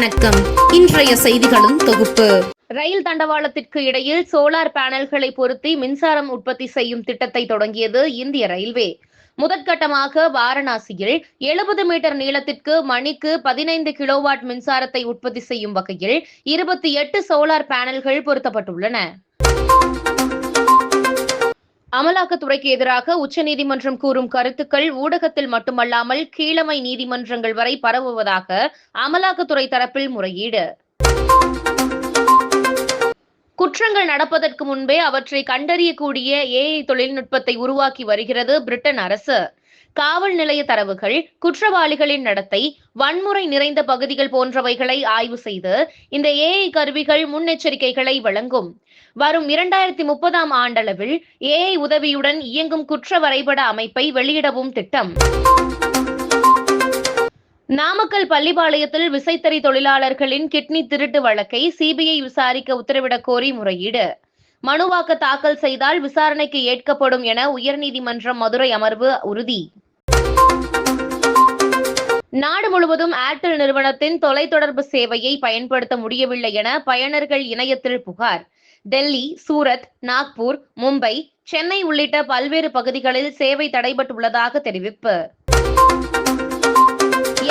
வணக்கம். இன்றைய செய்திகளும் தொகுப்பு. ரயில் தண்டவாளத்திற்கு இடையில் சோலார் பேனல்களை பொருத்தி மின்சாரம் உற்பத்தி செய்யும் திட்டத்தை தொடங்கியது இந்திய ரயில்வே. முதற்கட்டமாக வாரணாசியில் எழுபது மீட்டர் நீளத்திற்கு மணிக்கு பதினைந்து கிலோவாட் மின்சாரத்தை உற்பத்தி செய்யும் வகையில் இருபத்தி எட்டு சோலார் பேனல்கள் பொருத்தப்பட்டுள்ளன. அமலாக்கத்துறைக்கு எதிராக உச்சநீதிமன்றம் கூறும் கருத்துக்கள் ஊடகத்தில் மட்டுமல்லாமல் கீழமை நீதிமன்றங்கள் வரை பரவுவதாக அமலாக்கத்துறை தரப்பில் முறையீடு. குற்றங்கள் நடப்பதற்கு முன்பே அவற்றை கண்டறியக்கூடிய ஏஐ தொழில்நுட்பத்தை உருவாக்கி வருகிறது பிரிட்டன் அரசு. காவல் நிலைய தரவுகள் குற்றவாளிகளின் நடத்தை வன்முறை நிறைந்த பகுதிகள் போன்றவைகளை ஆய்வு செய்து இந்த ஏஐ கருவிகள் முன்னெச்சரிக்கைகளை வழங்கும். வரும் இரண்டாயிரத்தி முப்பதாம் ஆண்டளவில் ஏஐ உதவியுடன் இயங்கும் குற்ற வரைபட அமைப்பை வெளியிடவும் திட்டம். நாமக்கல் பள்ளிப்பாளையத்தில் விசைத்தறி தொழிலாளர்களின் கிட்னி திருட்டு வழக்கை சிபிஐ விசாரிக்க உத்தரவிடக் கோரி முறையீடு. மனுவாக்க தாக்கல் செய்தால் விசாரணைக்கு ஏற்கப்படும் என உயர்நீதிமன்றம் மதுரை அமர்வு உறுதி. நாடு முழுவதும் ஏர்டெல் நிறுவனத்தின் தொலைத்தொடர்பு சேவையை பயன்படுத்த முடியவில்லை என பயனர்கள் இணையத்தில் புகார். டெல்லி சூரத் நாக்பூர் மும்பை சென்னை உள்ளிட்ட பல்வேறு பகுதிகளில் சேவை தடைபட்டுள்ளதாக தெரிவிப்பு.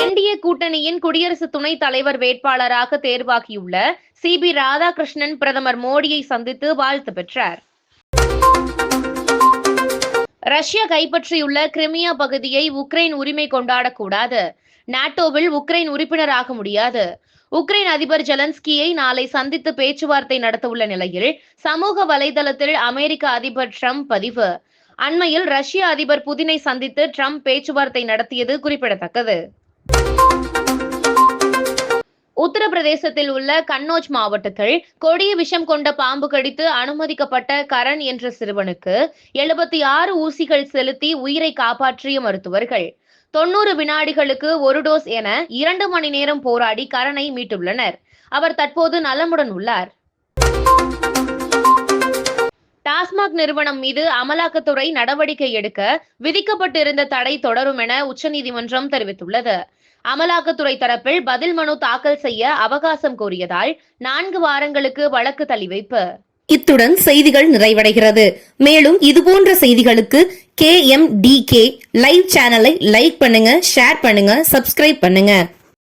என்டிஏ கூட்டணியின் குடியரசு துணைத் தலைவர் வேட்பாளராக தேர்வாகியுள்ள சி பி ராதாகிருஷ்ணன் பிரதமர் மோடியை சந்தித்து வாழ்த்து பெற்றார். ரஷ்யா கைப்பற்றியுள்ள கிரிமியா பகுதியை உக்ரைன் உரிமை கொண்டாடக்கூடாது. நாட்டோவில் உக்ரைன் உறுப்பினராக முடியாது. உக்ரைன் அதிபர் ஜெலன்ஸ்கியை நாளை சந்தித்து பேச்சுவார்த்தை நடத்தவுள்ள நிலையில் சமூக வலைதளத்தில் அமெரிக்க அதிபர் ட்ரம்ப் பதிவு. அண்மையில் ரஷ்ய அதிபர் புதினை சந்தித்து ட்ரம்ப் பேச்சுவார்த்தை நடத்தியது குறிப்பிடத்தக்கது. உத்தரப்பிரதேசத்தில் உள்ள கன்னோஜ் மாவட்டத்தில் கொடிய விஷம் கொண்ட பாம்பு கடித்து அனுமதிக்கப்பட்ட கரண் என்ற சிறுவனுக்கு எழுபத்தி ஆறு ஊசிகள் செலுத்தி உயிரை காப்பாற்றிய மருத்துவர்கள். தொண்ணூறு வினாடிகளுக்கு ஒரு டோஸ் என இரண்டு மணி நேரம் போராடி கரனை மீட்டுள்ளனர். அவர் தற்போது நலமுடன் உள்ளார். டாஸ்மாக் நிறுவனம் மீது அமலாக்கத்துறை நடவடிக்கை எடுக்க விதிக்கப்பட்டிருந்த தடை தொடரும் என உச்சநீதிமன்றம் தெரிவித்துள்ளது. அமலாக்கத்துறை தரப்பில் பதில் மனு தாக்கல் செய்ய அவகாசம் கோரியதால் நான்கு வாரங்களுக்கு வழக்கு தள்ளிவைப்பு இத்துடன் செய்திகள் நிறைவடைகிறது. மேலும் இதுபோன்ற செய்திகளுக்கு K M D K live சேனலை லைக் பண்ணுங்க ஷேர் பண்ணுங்க சப்ஸ்கிரைப் பண்ணுங்க.